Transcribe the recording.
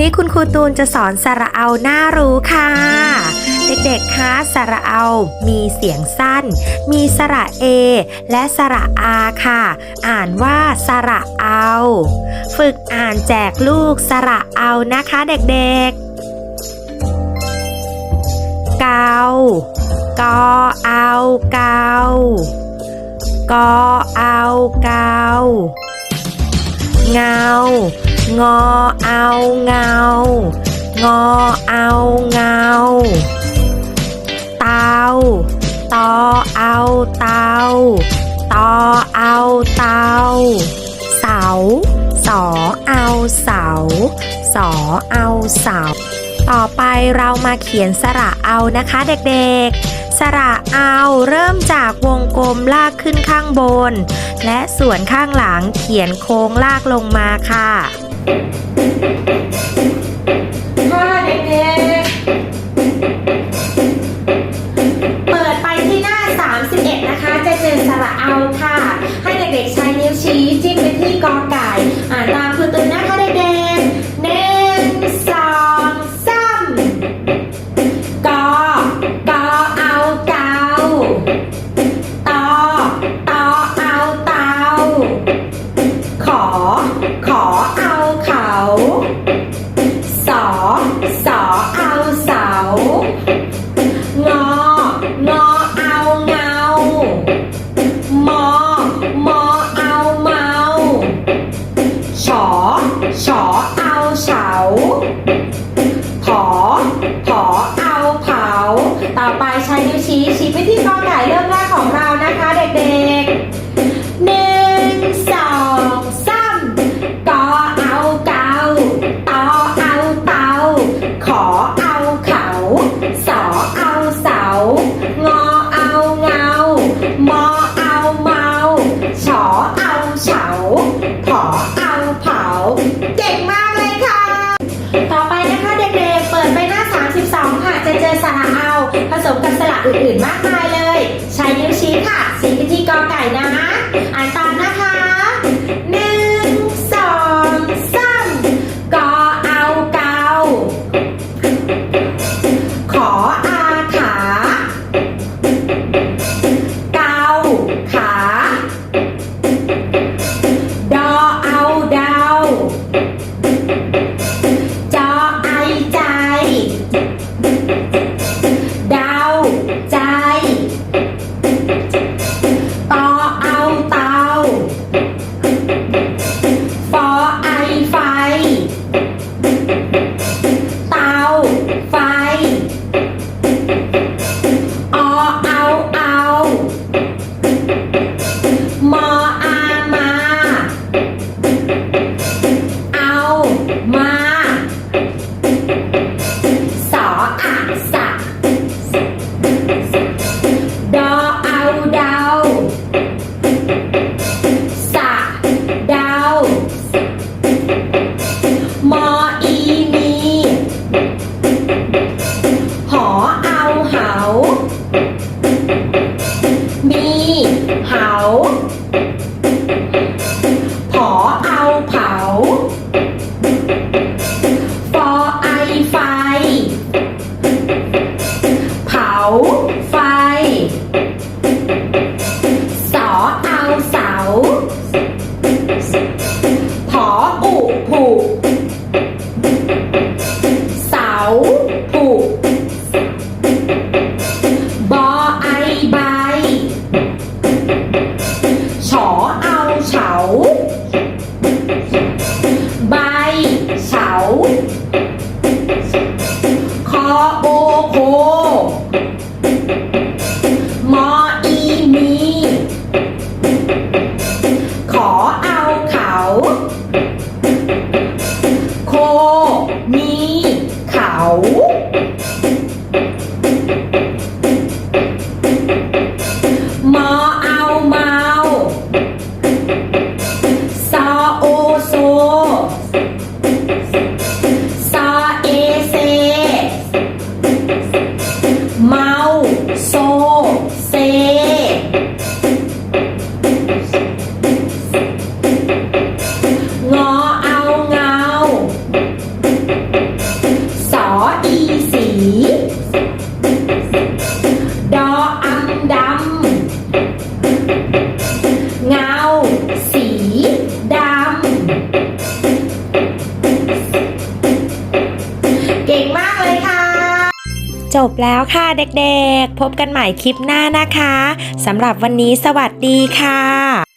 นี้คุณครูตูนจะสอนสระเอาน่ารู้ค่ะ เด็กๆ คะสระเอา มีเสียงสั้น มีสระเอ และสระอาค่ะ อ่านว่าสระเอา ฝึกอ่านแจกลูกสระเอานะคะเด็กๆ เกากอเอาเกากอเอาเกา เงา งอเอาเงา งอเอาเงา เตาตอเอาเตาตอเอาเตาเสาสอเอาเสา สอเอาเสา ต่อไปเรามาเขียนสระเอานะคะเด็กๆ สระเอาเริ่มจากวงกลมลากขึ้นข้างบน และส่วนข้างหลังเขียนโค้งลากลงมาค่ะ ส เอาเผา เก่งมากเลยค่ะ ต่อไปนะคะเด็กๆ เปิดไปหน้า 32 ค่ะ จะเจอสระเอา ผสมกับสระอื่นๆ มากมาย เอาเสาผออุผูเสาผูบอไอใบฉอเอาเฉา ใบเฉาคอโอ จบแล้วค่ะเด็กๆ พบกันใหม่คลิปหน้านะคะสำหรับวันนี้สวัสดีค่ะ